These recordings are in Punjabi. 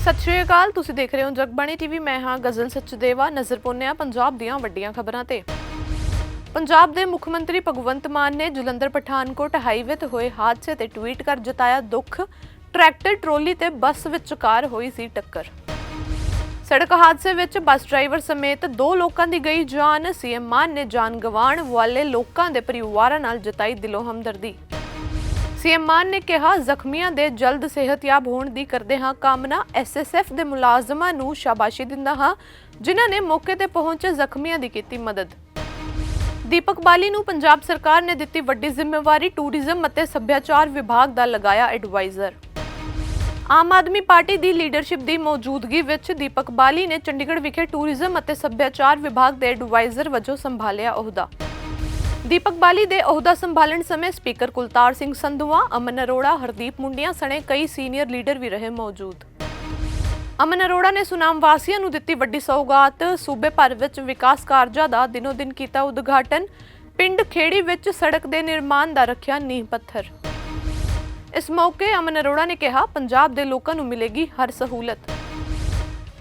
ਸਤਿ ਸ਼੍ਰੀ ਅਕਾਲ, ਤੁਸੀਂ ਦੇਖ ਰਹੇ ਹੋ ਜਗਬਾਣੀ ਟੀਵੀ। ਮੈਂ ਹਾਂ ਗਜ਼ਲ ਸਚਦੇਵਾ, ਨਜ਼ਰ ਪਾਉਂਦੇ ਪੰਜਾਬ ਦੀਆਂ ਵੱਡੀਆਂ ਖਬਰਾਂ ਤੇ। ਪੰਜਾਬ ਦੇ ਮੁੱਖ ਮੰਤਰੀ ਭਗਵੰਤ ਮਾਨ ਨੇ ਜਲੰਧਰ ਪਠਾਨਕੋਟ ਹਾਈਵੇ ਤੇ ਹੋਏ ਹਾਦਸੇ ਤੇ ਟਵੀਟ ਕਰ ਜਤਾਇਆ ਦੁੱਖ। ਟਰੈਕਟਰ, ਟਰੋਲੀ ਤੇ ਬੱਸ ਵਿਚਕਾਰ ਹੋਈ ਸੀ ਟੱਕਰ। ਸੜਕ ਹਾਦਸੇ ਵਿੱਚ ਬੱਸ ਡਰਾਈਵਰ ਸਮੇਤ ਦੋ ਲੋਕਾਂ ਦੀ ਗਈ ਜਾਨ। ਸੀਐਮ ਮਾਨ ਨੇ ਜਾਨ ਗਵਾਉਣ ਵਾਲੇ ਲੋਕਾਂ ਦੇ ਪਰਿਵਾਰਾਂ ਨਾਲ ਜਤਾਈ ਦਿਲੋਂ ਹਮਦਰਦੀ। ਸੀਐਮ ਮਾਨ ਨੇ ਕਿਹਾ, ਜ਼ਖਮੀਆਂ ਦੇ ਜਲਦ ਸਿਹਤਯਾਬ ਹੋਣ ਦੀ ਕਰਦੇ ਹਾਂ ਕਾਮਨਾ। ਐਸਐਸਐਫ ਦੇ ਮੁਲਾਜ਼ਮਾਂ ਨੂੰ ਸ਼ਾਬਾਸ਼ੀ ਦਿੰਦਾ ਹਾਂ, ਜਿਨ੍ਹਾਂ ਨੇ ਮੌਕੇ ਤੇ ਪਹੁੰਚੇ ਜ਼ਖਮੀਆਂ ਦੀ ਕੀਤੀ ਮਦਦ। ਦੀਪਕ ਬਾਲੀ ਨੂੰ ਪੰਜਾਬ ਸਰਕਾਰ ਨੇ ਦਿੱਤੀ ਵੱਡੀ ਜ਼ਿੰਮੇਵਾਰੀ, ਟੂਰਿਜ਼ਮ ਅਤੇ ਸੱਭਿਆਚਾਰ ਵਿਭਾਗ ਦਾ ਲਗਾਇਆ ਐਡਵਾਈਜ਼ਰ। ਆਮ ਆਦਮੀ ਪਾਰਟੀ ਦੀ ਲੀਡਰਸ਼ਿਪ ਦੀ ਮੌਜੂਦਗੀ ਵਿੱਚ ਦੀਪਕ ਬਾਲੀ ਨੇ ਚੰਡੀਗੜ੍ਹ ਵਿਖੇ ਟੂਰਿਜ਼ਮ ਅਤੇ ਸੱਭਿਆਚਾਰ ਵਿਭਾਗ ਦੇ ਐਡਵਾਈਜ਼ਰ ਵਜੋਂ ਸੰਭਾਲਿਆ ਅਹੁਦਾ। ਦੀਪਕ ਬਾਲੀ ਦੇ ਅਹੁਦਾ ਸੰਭਾਲਣ ਸਮੇਂ ਸਪੀਕਰ ਕੁਲਤਾਰ ਸਿੰਘ ਸੰਧਵਾ ਅਮਨ ਅਰੋੜਾ, ਹਰਦੀਪ ਮੁੰਡੀਆਂ ਸਣੇ ਕਈ ਸੀਨੀਅਰ ਲੀਡਰ ਵੀ ਰਹੇ ਮੌਜੂਦ। ਅਮਨ ਅਰੋੜਾ ਨੇ ਸੁਨਾਮ ਵਾਸੀਆਂ ਨੂੰ ਦਿੱਤੀ ਵੱਡੀ ਸੌਗਾਤ, ਸੂਬੇ ਭਰ ਵਿੱਚ ਵਿਕਾਸ ਕਾਰਜਾਂ ਦਾ ਦਿਨੋ ਦਿਨ ਕੀਤਾ ਉਦਘਾਟਨ, ਪਿੰਡ ਖੇੜੀ ਵਿੱਚ ਸੜਕ ਦੇ ਨਿਰਮਾਣ ਦਾ ਰੱਖਿਆ ਨੀਂਹ ਪੱਥਰ। ਇਸ ਮੌਕੇ ਅਮਨ ਅਰੋੜਾ ਨੇ ਕਿਹਾ, ਪੰਜਾਬ ਦੇ ਲੋਕਾਂ ਨੂੰ ਮਿਲੇਗੀ ਹਰ ਸਹੂਲਤ।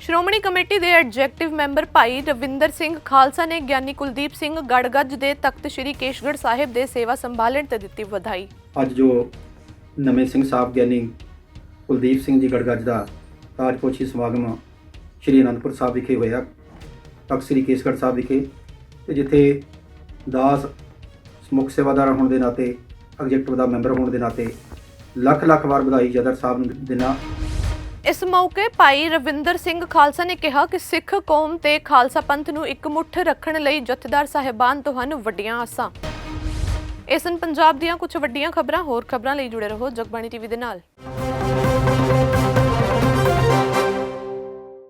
ਸ਼੍ਰੋਮਣੀ ਕਮੇਟੀ ਦੇ ਐਡਜੈਕਟਿਵ ਮੈਂਬਰ ਭਾਈ ਰਵਿੰਦਰ ਸਿੰਘ ਖਾਲਸਾ ਨੇ ਗਿਆਨੀ ਕੁਲਦੀਪ ਸਿੰਘ ਗੜਗੱਜ ਦੇ ਤਖਤ ਸ੍ਰੀ ਕੇਸ਼ਗੜ੍ਹ ਸਾਹਿਬ ਦੇ ਸੇਵਾ ਸੰਭਾਲਣ ਤੇ ਦਿੱਤੀ ਵਧਾਈ। ਅੱਜ ਜੋ ਨਵੇਂ ਸਿੰਘ ਸਾਹਿਬ ਗਿਆਨੀ ਕੁਲਦੀਪ ਸਿੰਘ ਜੀ ਗੜਗੱਜ ਦਾ ਤਾਜਪੋਸ਼ੀ ਸਮਾਗਮ ਸ਼੍ਰੀ ਅਨੰਦਪੁਰ ਸਾਹਿਬ ਵਿਖੇ ਹੋਇਆ, ਤਖਤ ਸ੍ਰੀ ਕੇਸਗੜ੍ਹ ਸਾਹਿਬ ਵਿਖੇ, ਤੇ ਜਿੱਥੇ ਦਾਸ ਮੁੱਖ ਸੇਵਾਦਾਰ ਹੋਣ ਦੇ ਨਾਤੇ ਐਗਜ਼ੈਕਟਿਵ ਦਾ ਮੈਂਬਰ ਹੋਣ ਦੇ ਨਾਤੇ ਲੱਖ ਲੱਖ ਵਾਰ ਵਧਾਈ ਜਦਰ ਸਾਹਿਬ ਨੂੰ ਦਿਨਾ ਇਸ ਮੌਕੇ ਭਾਈ ਰਵਿੰਦਰ ਸਿੰਘ ਖਾਲਸਾ ਨੇ ਕਿਹਾ ਕਿ ਸਿੱਖ ਕੌਮ ਤੇ ਖਾਲਸਾ ਪੰਥ ਨੂੰ ਇੱਕ ਮੁੱਠ ਰੱਖਣ ਲਈ ਜਥੇਦਾਰ ਸਾਹਿਬਾਨ ਤੋਂ ਹਨ ਵੱਡੀਆਂ ਆਸਾਂ। ਇਹ ਪੰਜਾਬ ਦੀਆਂ ਕੁਝ ਵੱਡੀਆਂ ਖਬਰਾਂ। ਹੋਰ ਖਬਰਾਂ ਲਈ ਜੁੜੇ ਰਹੋ ਜਗਬਾਣੀ ਟੀਵੀ ਦੇ ਨਾਲ।